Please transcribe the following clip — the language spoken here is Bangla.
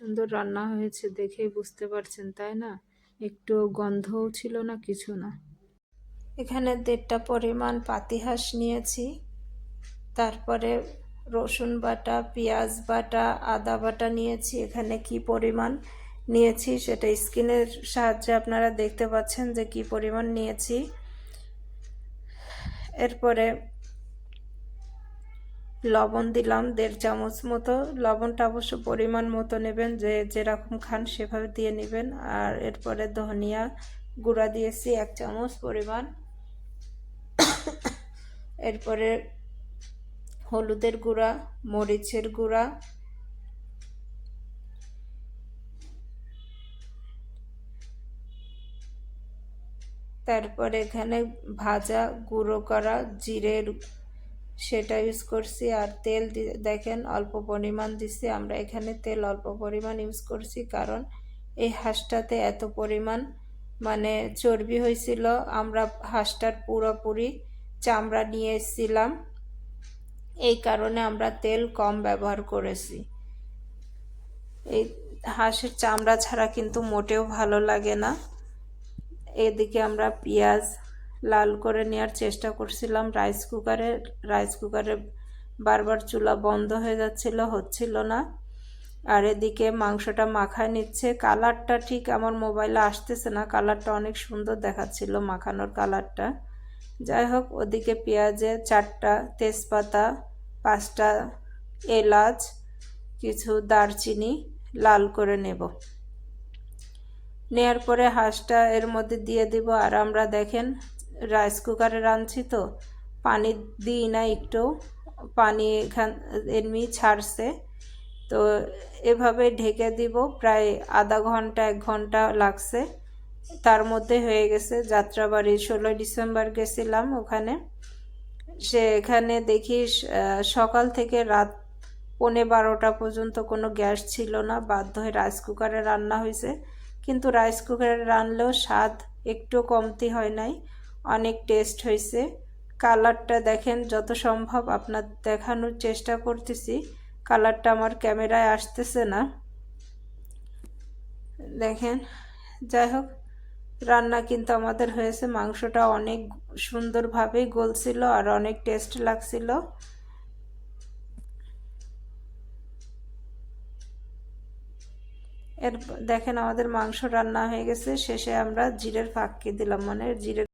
সুন্দর রান্না হয়েছে দেখেই বুঝতে পারছেন, তাই না? একটু গন্ধও ছিল না, কিছু না। এখানে দেড়টা পরিমাণ পাতিহাঁস নিয়েছি। তারপরে রসুন বাটা, পেঁয়াজ বাটা, আদা বাটা নিয়েছি। এখানে কি পরিমাণ নিয়েছি সেটা স্কিনের সাহায্যে আপনারা দেখতে পাচ্ছেন যে কি পরিমাণ নিয়েছি। এরপরে লবণ দিলাম, দেড় চামচ মতো। লবণটা অবশ্য পরিমাণ মতো নেবেন, যে যেরকম খান সেভাবে দিয়ে নেবেন। আর এরপরে ধনিয়া গুঁড়া দিয়েছি, এক চামচ পরিমাণ। এরপরে হলুদের গুঁড়া, মরিচের গুঁড়া। তারপর এখানে ভাজা, গুঁড়ো করা জিরের সেটা ইউজ করছি আর তেল দেখেন অল্প পরিমাণ দিছি, আমরা এখানে তেল অল্প পরিমাণ ইউজ করছি কারণ এই হাঁসটাতে এত পরিমাণ মানে চর্বি হয়েছিল, আমরা হাঁসটার পুরোপুরি চামড়া নিয়ে এসেছিলাম এই কারণে আমরা তেল কম ব্যবহার করেছি। এই হাঁসের চামড়া ছাড়া কিন্তু মোটেও ভালো লাগে না। এদিকে আমরা পেঁয়াজ লাল করে নেওয়ার চেষ্টা করছিলাম। রাইস কুকারে রাইস কুকারে বারবার চুলা বন্ধ হয়ে যাচ্ছিল, হচ্ছিল না। আর এদিকে মাংসটা মাখায় নিচ্ছে। কালারটা ঠিক আমার মোবাইলে আসতেছে না। কালারটা অনেক সুন্দর দেখাচ্ছিল মাখানোর কালারটা। যাই হোক, ওদিকে পেঁয়াজে চারটা তেজপাতা, পাঁচটা এলাচ, কিছু দারচিনি লাল করে নেব। নেয়ার পরে হাঁসটা এর মধ্যে দিয়ে দিব। আর আমরা দেখেন রাইস কুকারে রাঁধছি তো। পানি দিই না একটু। পানি এখান, এমনি ছাড়ছে। তো এভাবে ঢেকে দিব। প্রায় আধা ঘণ্টা, এক ঘণ্টা লাগছে। তার মধ্যে হয়ে গেছে যাত্রাবাড়ি। ষোলোই ডিসেম্বর গেছিলাম ওখানে। সে এখানে দেখি সকাল থেকে রাত পৌনে বারোটা পর্যন্ত কোনো গ্যাস ছিল না। বাধ্য হয়ে রাইস কুকারে রান্না হয়েছে। কিন্তু রাইস কুকারে রানলেও স্বাদ একটু কমতি হয় নাই। অনেক টেস্ট হয়েছে। কালারটা দেখেন, যত সম্ভব আপনার দেখানোর চেষ্টা করতেছি। কালারটা আমার ক্যামেরায় আসতেছে না। দেখেন, যাই হোক, রান্না কিন্তু আমাদের হয়েছে। মাংসটা অনেক সুন্দরভাবেই গলছিল আর অনেক টেস্ট লাগছিল। এর দেখেন, আমাদের মাংস রান্না হয়ে গেছে। শেষে আমরা জিরের ফাঁকি দিলাম মানে জিরের